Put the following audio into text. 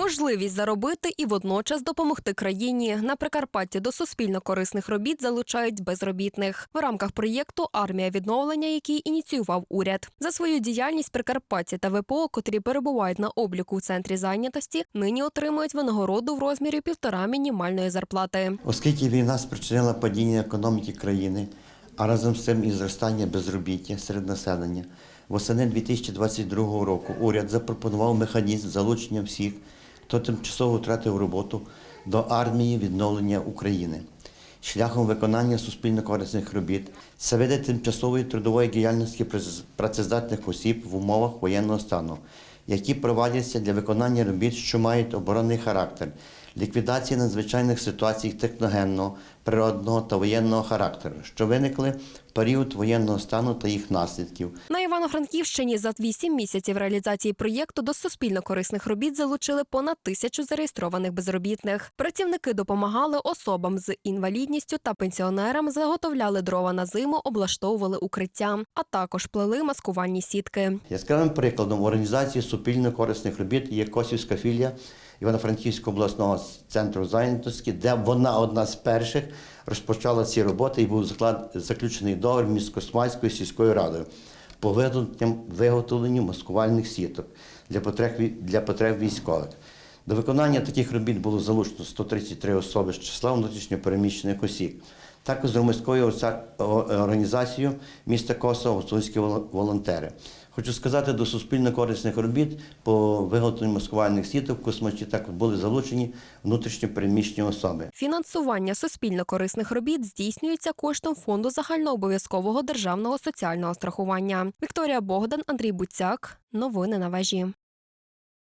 Можливість заробити і водночас допомогти країні. На Прикарпатті до суспільно корисних робіт залучають безробітних в рамках проєкту Армія відновлення, який ініціював уряд. За свою діяльність Прикарпатті та ВПО, котрі перебувають на обліку у центрі зайнятості, нині отримують винагороду в розмірі півтора мінімальної зарплати. Оскільки війна спричинила падіння економіки країни, а разом з цим і зростання безробіття серед населення, восени 2022 року уряд запропонував механізм залучення всіх, хто тимчасово втратив роботу до армії відновлення України. Шляхом виконання суспільно корисних робіт це види тимчасової трудової діяльності працездатних осіб в умовах воєнного стану, які проводяться для виконання робіт, що мають оборонний характер, ліквідації надзвичайних ситуацій техногенного, природного та воєнного характеру, що виникли період воєнного стану та їх наслідків, На Івано-Франківщині за 8 місяців реалізації проєкту до суспільно корисних робіт залучили понад тисячу зареєстрованих безробітних. Працівники допомагали особам з інвалідністю та пенсіонерам, заготовляли дрова на зиму, облаштовували укриття, а також плели маскувальні сітки. Яскравим прикладом організації суспільно корисних робіт є Косівська філія Івано-Франківського обласного центру зайнятості, де вона одна з перших розпочала ці роботи і був заклад- заключений договір між Космальською сільською радою по виготовленню, маскувальних сіток для потреб, для потреб військових. До виконання таких робіт було залучено 133 особи з числа внутрішньопереміщених осіб. Також з громадською організацією міста Косово гуцульські волонтери. Хочу сказати, до суспільно корисних робіт по виготовленню маскувальних сіток в космачі також були залучені внутрішньопереміщені особи. Фінансування суспільно корисних робіт здійснюється коштом фонду загальнообов'язкового державного соціального страхування. Вікторія Богдан, Андрій Буцяк. Новини на вежі.